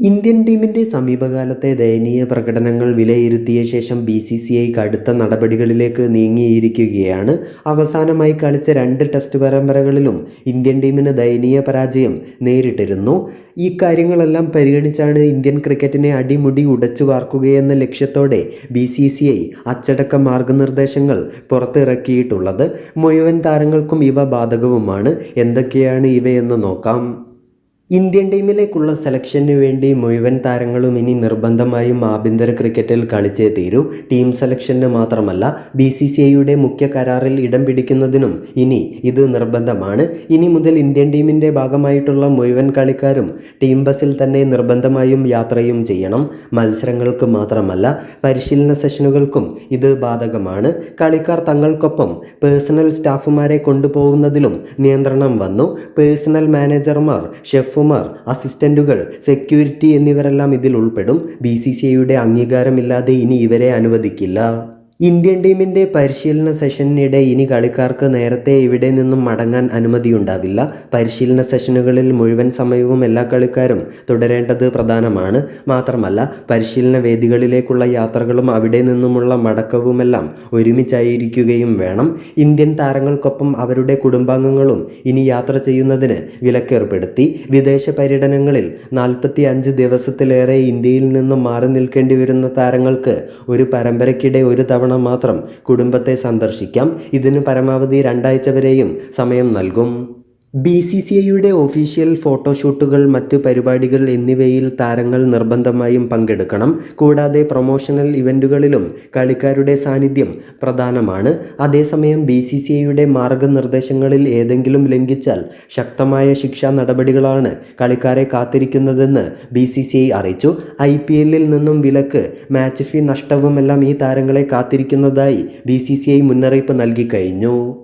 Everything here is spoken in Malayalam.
ഇന്ത്യൻ ടീമിന്റെ സമീപകാലത്തെ ദയനീയ പ്രകടനങ്ങൾ വിലയിരുത്തിയ ശേഷം ബി സി സി ഐ കടുത്ത നടപടികളിലേക്ക് നീങ്ങിയിരിക്കുകയാണ്. അവസാനമായി കളിച്ച രണ്ട് ടെസ്റ്റ് പരമ്പരകളിലും ഇന്ത്യൻ ടീമിന് ദയനീയ പരാജയം നേരിട്ടിരുന്നു. ഈ കാര്യങ്ങളെല്ലാം പരിഗണിച്ചാണ് ഇന്ത്യൻ ക്രിക്കറ്റിനെ അടിമുടി ഉടച്ചു വാർക്കുകയെന്ന ലക്ഷ്യത്തോടെ ബി സി സി ഐ അച്ചടക്ക മാർഗനിർദ്ദേശങ്ങൾ പുറത്തിറക്കിയിട്ടുള്ളത്. മുഴുവൻ താരങ്ങൾക്കും ഇവ ബാധകവുമാണ്. എന്തൊക്കെയാണ് ഇവയെന്ന് നോക്കാം. ഇന്ത്യൻ ടീമിലേക്കുള്ള സെലക്ഷന് വേണ്ടി മുഴുവൻ താരങ്ങളും ഇനി നിർബന്ധമായും ആഭ്യന്തര ക്രിക്കറ്റിൽ കളിച്ചേ തീരൂ. ടീം സെലക്ഷന് മാത്രമല്ല ബി സി സി ഐയുടെ മുഖ്യ കരാറിൽ ഇടം പിടിക്കുന്നതിനും ഇനി ഇത് നിർബന്ധമാണ്. ഇനി മുതൽ ഇന്ത്യൻ ടീമിന്റെ ഭാഗമായിട്ടുള്ള മുഴുവൻ കളിക്കാരും ടീം ബസ്സിൽ തന്നെ നിർബന്ധമായും യാത്രയും ചെയ്യണം. മത്സരങ്ങൾക്ക് മാത്രമല്ല പരിശീലന സെഷനുകൾക്കും ഇത് ബാധകമാണ്. കളിക്കാർ തങ്ങൾക്കൊപ്പം പേഴ്സണൽ സ്റ്റാഫുമാരെ കൊണ്ടുപോകുന്നതിലും നിയന്ത്രണം വന്നു. പേഴ്സണൽ മാനേജർമാർ ഷെഫുമാർ അസിസ്റ്റന്റുകൾ സെക്യൂരിറ്റി എന്നിവരെല്ലാം ഇതിൽ ഉൾപ്പെടും. ബി സി സി ഐയുടെ അംഗീകാരമില്ലാതെ ഇനി ഇവരെ അനുവദിക്കില്ല. ഇന്ത്യൻ ടീമിന്റെ പരിശീലന സെഷനിടെ ഇനി കളിക്കാർക്ക് നേരത്തെ ഇവിടെ നിന്നും മടങ്ങാൻ അനുമതിയുണ്ടാവില്ല. പരിശീലന സെഷനുകളിൽ മുഴുവൻ സമയവും എല്ലാ കളിക്കാരും തുടരേണ്ടത് പ്രധാനമാണ്. മാത്രമല്ല പരിശീലന വേദികളിലേക്കുള്ള യാത്രകളും അവിടെ നിന്നുമുള്ള മടക്കവുമെല്ലാം ഒരുമിച്ചായിരിക്കുകയും വേണം. ഇന്ത്യൻ താരങ്ങൾക്കൊപ്പം അവരുടെ കുടുംബാംഗങ്ങളും ഇനി യാത്ര ചെയ്യുന്നതിന് വിലക്കേർപ്പെടുത്തി. വിദേശ പര്യടനങ്ങളിൽ നാൽപ്പത്തി അഞ്ച് ദിവസത്തിലേറെ ഇന്ത്യയിൽ നിന്നും മാറി നിൽക്കേണ്ടി വരുന്ന താരങ്ങൾക്ക് ഒരു പരമ്പരയ്ക്കിടെ ഒരു തവണ മാത്രം കുടുംബത്തെ സന്ദർശിക്കാം. ഇതിന് പരമാവധി രണ്ടാഴ്ച വരെയും സമയം നൽകും. ബി സി സി ഐയുടെ ഒഫീഷ്യൽ ഫോട്ടോഷൂട്ടുകൾ മറ്റു പരിപാടികൾ എന്നിവയിൽ താരങ്ങൾ നിർബന്ധമായും പങ്കെടുക്കണം. കൂടാതെ പ്രൊമോഷണൽ ഇവന്റുകളിലും കളിക്കാരുടെ സാന്നിധ്യം പ്രധാനമാണ്. അതേസമയം ബി സി സി ഐയുടെ മാർഗനിർദ്ദേശങ്ങളിൽ ഏതെങ്കിലും ലംഘിച്ചാൽ ശക്തമായ ശിക്ഷാ നടപടികളാണ് കളിക്കാരെ കാത്തിരിക്കുന്നതെന്ന് ബി സി സി ഐ അറിയിച്ചു. ഐ പി എല്ലിൽ നിന്നും വിലക്ക് മാച്ച് ഫീ നഷ്ടവുമെല്ലാം ഈ താരങ്ങളെ കാത്തിരിക്കുന്നതായി ബി സി സി ഐ മുന്നറിയിപ്പ് നൽകി കഴിഞ്ഞു.